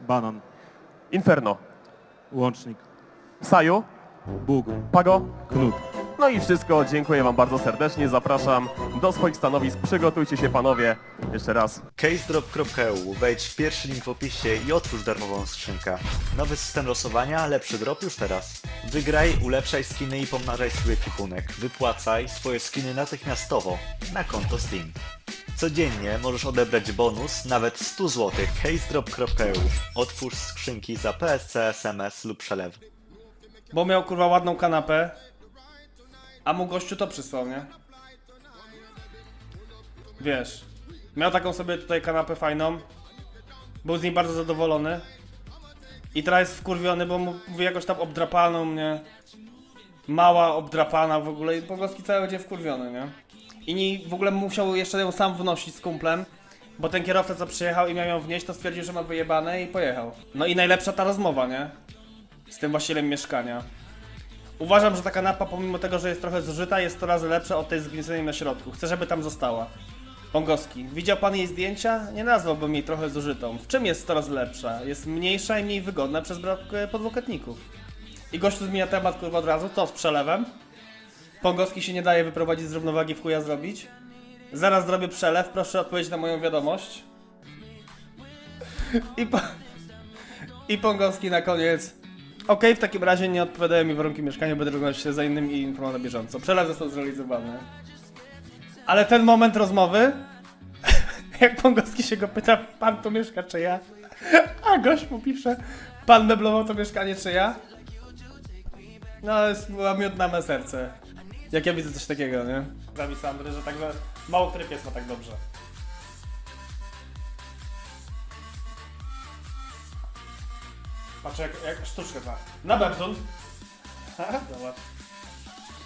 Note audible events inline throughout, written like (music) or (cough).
Banan. Inferno. Łącznik. Saju. Bóg. Pago. Knut. No i wszystko. Dziękuję wam bardzo serdecznie. Zapraszam do swoich stanowisk. Przygotujcie się panowie. Jeszcze raz. casedrop.eu Wejdź w pierwszy link w opisie i otwórz darmową skrzynkę. Nowy system losowania, lepszy drop już teraz. Wygraj, ulepszaj skiny i pomnażaj swój ekwipunek. Wypłacaj swoje skiny natychmiastowo na konto Steam. Codziennie możesz odebrać bonus nawet 100 zł. casedrop.eu Otwórz skrzynki za PSC, SMS lub przelew. Bo miał kurwa ładną kanapę. A mu gościu to przysłał, nie? Wiesz. Miał taką sobie tutaj kanapę fajną. Był z niej bardzo zadowolony. I teraz jest wkurwiony, bo mu mówi jakoś tam obdrapaną mnie. Mała, obdrapana w ogóle i Pogowski cały dzień wkurwiony, nie? I nie, w ogóle musiał jeszcze ją sam wnosić z kumplem. Bo ten kierowca co przyjechał i miał ją wnieść, to stwierdził, że ma wyjebane i pojechał. No i najlepsza ta rozmowa, nie? z tym właścicielem mieszkania. Uważam, że ta kanapa, pomimo tego, że jest trochę zużyta, jest 100 razy lepsza od tej z gniceniem na środku. Chcę, żeby tam została. Pongowski. Widział pan jej zdjęcia? Nie nazwałbym jej trochę zużytą. W czym jest 100 razy lepsza? Jest mniejsza i mniej wygodna przez brak e, podwokatników. I gościu zmienia temat kurwa od razu. Co z przelewem? Pongowski się nie daje wyprowadzić z równowagi w chuja zrobić. Zaraz zrobię przelew, proszę odpowiedzieć na moją wiadomość. I, po... I Pongowski na koniec. Okej, w takim razie nie odpowiadają mi warunki mieszkania, będę rozglądać się za innymi i informował na bieżąco. Przelew został zrealizowany. Ale ten moment rozmowy, (laughs) jak Pongowski się go pyta, pan tu mieszka czy ja? A gość mu pisze, pan meblował to mieszkanie czy ja? No, jest, była miód me serce. Jak ja widzę coś takiego, nie? Prawi Sandry, że tak że mało który pies ma tak dobrze. Patrz jak, jak sztuczkę ma. Na Bepson. Zobacz.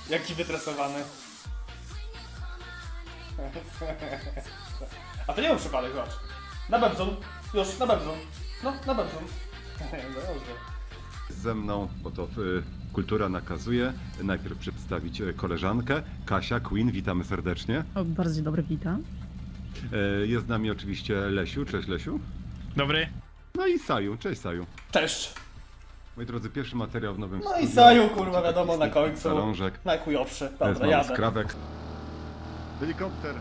Jaki wytresowany. (laughs) A to nie był przypadek, zobacz. Na Bepson. Już, na Bepson. No, na Bepson. (laughs) Dobrze. Ze mną, bo to y, kultura nakazuje, najpierw przedstawić y, koleżankę, Kasia Queen, witamy serdecznie. O, bardzo dzień dobry, witam. Y, jest z nami oczywiście Lesiu, cześć Lesiu. Dobry. No i Saju, cześć Saju. Cześć. Moi drodzy, pierwszy materiał w nowym No i studiu. Saju, kurwa, wiadomo, na końcu. Zalążek, Najchujowszy. jest Dobra, jadę. skrawek. Helikopter.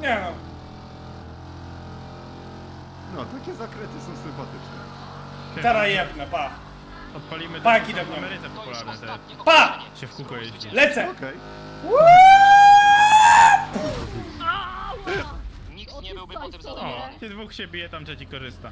Nie no. No, takie zakręty są sympatyczne. Teraz jebnę, pa. Odpalimy Pa, te jaki są w dawno. Ameryce popularne, te Pa! się w kółko jeździ. Lecę! Okej. Nikt nie byłby po tym zadowolony. O, się dwóch się bije, tam trzeci korzysta.